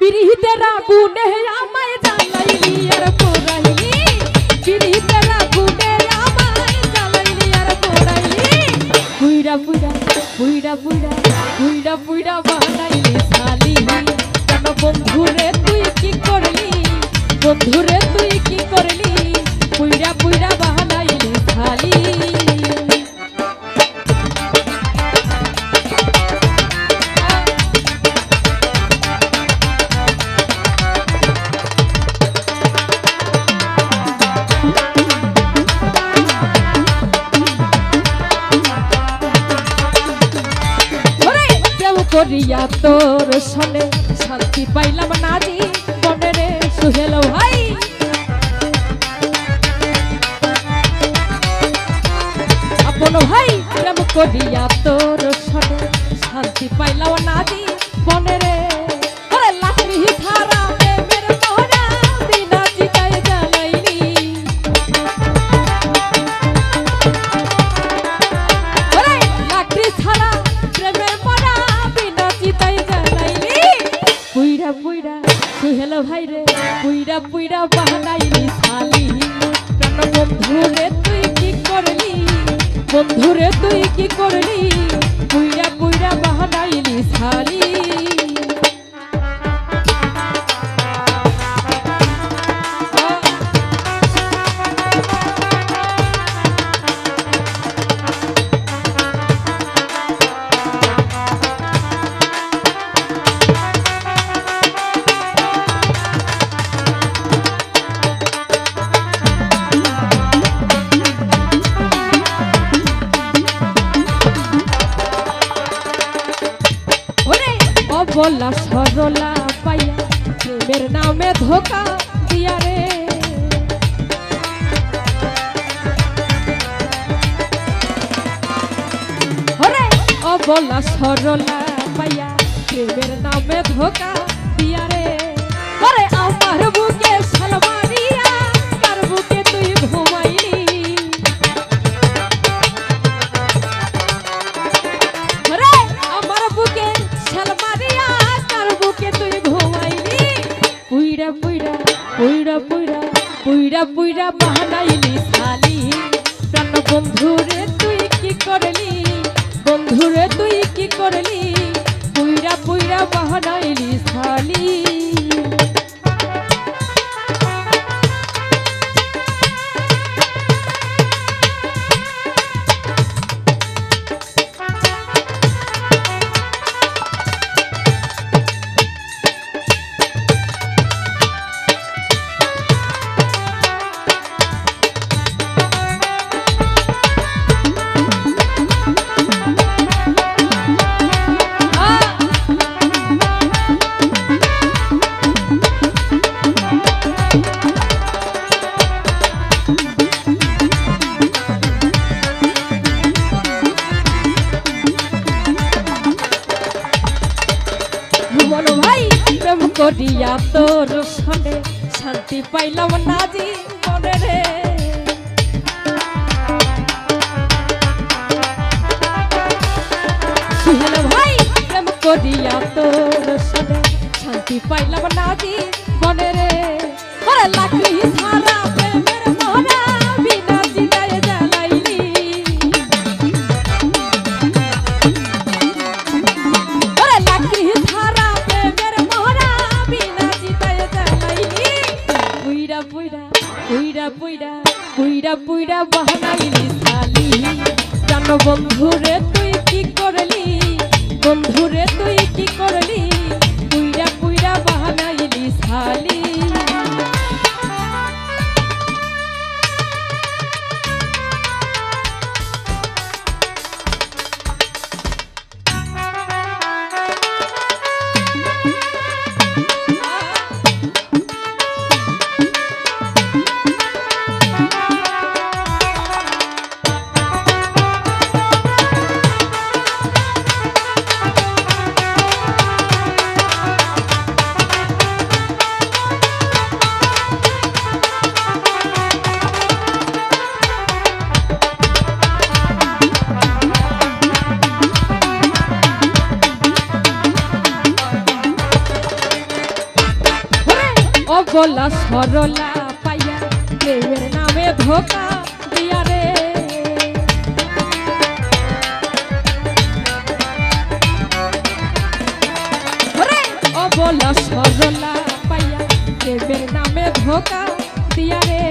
পিরিতের আগুনে আমায় জ্বালাইলি আর পোড়াইলি পিরিতের আগুনে আমায় জ্বালাইলি আর পোড়াইলি বুইড়া বুইড়া বুইড়া বুইড়া বুইড়া বুইড়া বানাইলি শালি। কেন বন্ধুরে তুই কি করলি? বন্ধুরে তুই কি করলি? বুইড়া বুইড়া বানাইলি শালি। করিয়া তোর সনে শান্তি পাইলাম না জি, মনে রে সুহেল ভাই। আপন ভাই, প্রেম করিয়া তোর সনে শান্তি পাইলাম না জি, মনে রে বন্ধু রে তুই কি করলি? পুইরা পুইরা বাহানাইলি শালি অবলা সরলা পাইয়া প্রেমের নামে ধোকা দিয়া রে। ওরে অবলা সরলা পাইয়া প্রেমের নামে ধোকা পুইরা বাহানাইলি শালি। প্রাণ বন্ধুরে তুই কি করলি? বন্ধুরে তুই কি করলি? পুইরা পুইরা বাহানাইলি শালি। তোর সনে শান্তি পাইলাম না জি মনে রে। ভাই, প্রেম করিয়া তোর শান্তি পাইলাম না জি মনে রে। লাকড়ি ছাড়া পুইরা বুইরা বাহানাইলি সালি জান বন্ধুরে তুই কি করলি? বন্ধুরে তুই কি করলি? বুইরা বুইরা বাহানাইলি শালি। অবলা সরলা পাইয়া প্রেমের নামে ধোকা দিয়া সরলা পাইয়া প্রেমের নামে ধোকা দিয়া রে।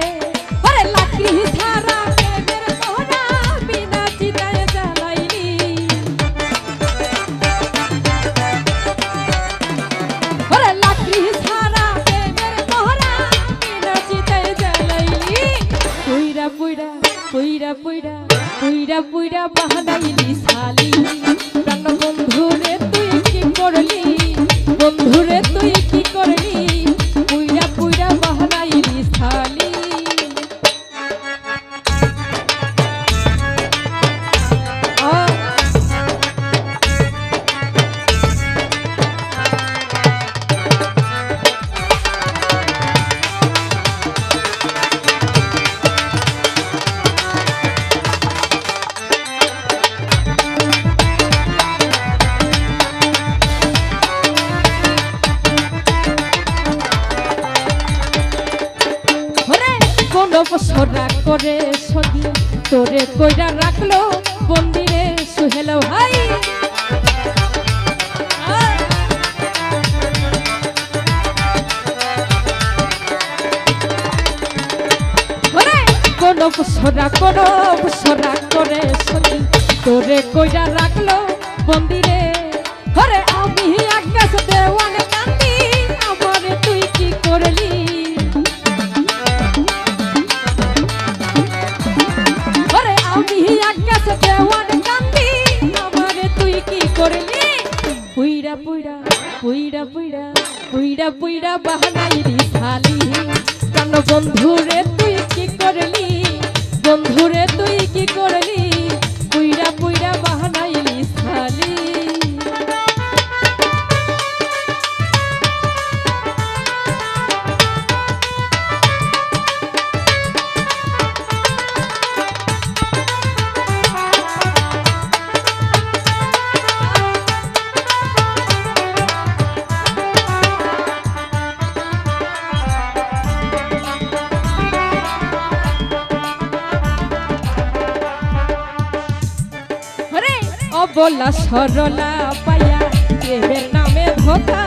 পুইরা পুইরা তোরে কইরা রাখল, বন্দিরে সুহেলো ভাই ওরে সরা বছরা সরা করে সতী তোরে কইরা রাখল, বন্দিরে পুইরা পুইরা পুইরা পুইরা বাহানাই বাহানাইরি শালি। কান বন্ধুরে তুই কি করলি? বন্ধুরে তুই কি করলি অবলা সরলা পাইয়া দেবের নামে ধোকা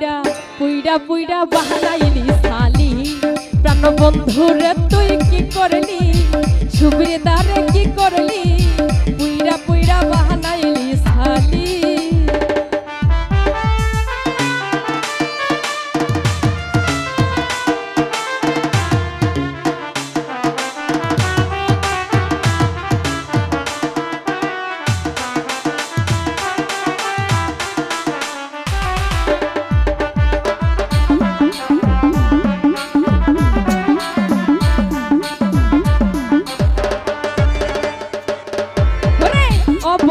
পুইরা পুইরা পুইরা বাহারাইলি সালি প্রাণ বন্ধুরে তুই কি করলি? সুবিধারে কি করলি? পুইরা পুইরা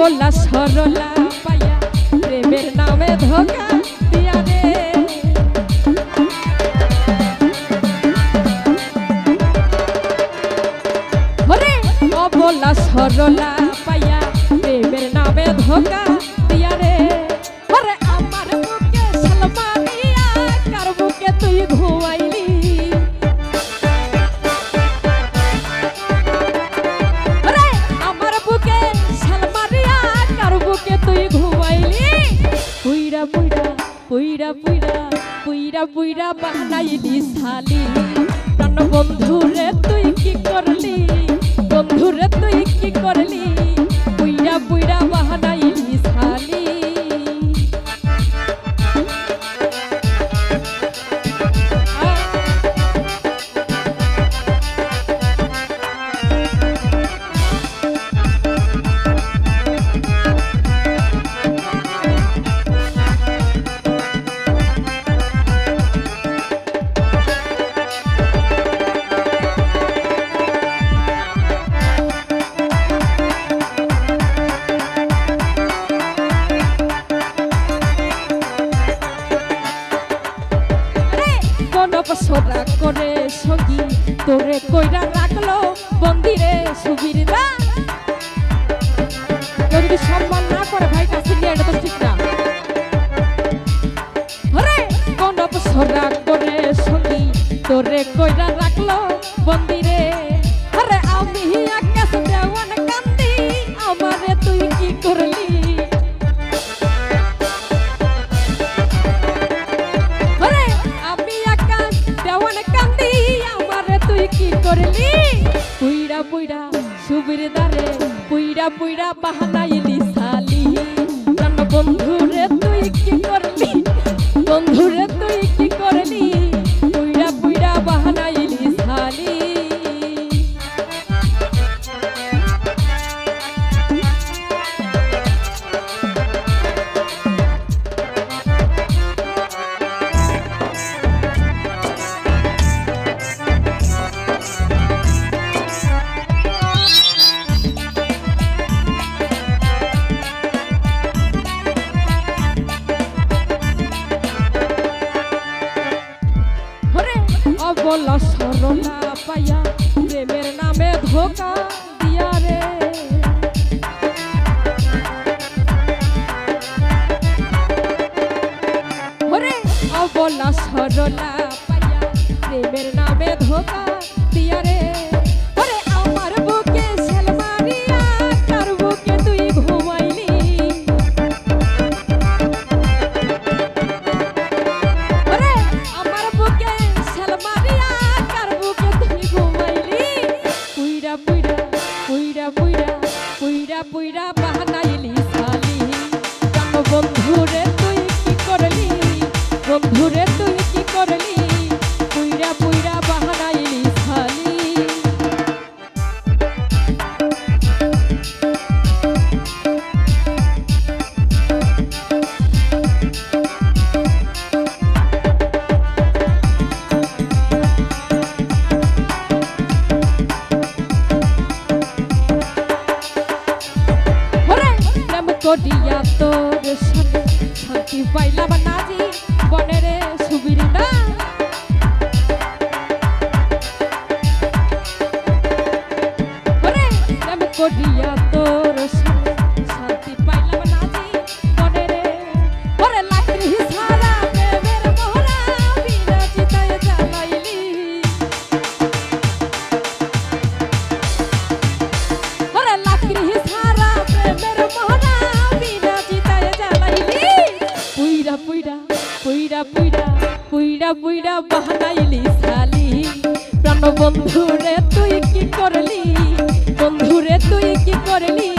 অবলা সরলা। পুইরা পুইরা পুইরা পুইরা বানাইলি শালি। প্রাণ বন্ধুরে তুই কি করলি? বন্ধুরে তুই কি করলি? পুইরা পুইরা বানাইলি যদি সম্মান না করে ভাই কাছে নিয়ে এটা তো ঠিক না। কোন বছরা করে সঙ্গী তোরে কইরা রাখল বন্দিরে হরে আমি আকাশ দেওয়ান কান্দি, আমারে তুই কি করলি? কি করলি? পুইরা পুইরা সুবির দারে পুইরা পুইরা বাহানাইলি সালি। জান বন্ধুরে তুই কি করলি? বন্ধু সরলা পাইয়া প্রেমের নামে ধোকা দিয়া করিয়া তোর সনে শান্তি পাইলাম নাজি বনের সুবির না ওরে পুইরা পুইরা বাহানাইলি সালি প্রাণ বন্ধুরে তুই কি করলি? বন্ধুরে তুই কি করলি?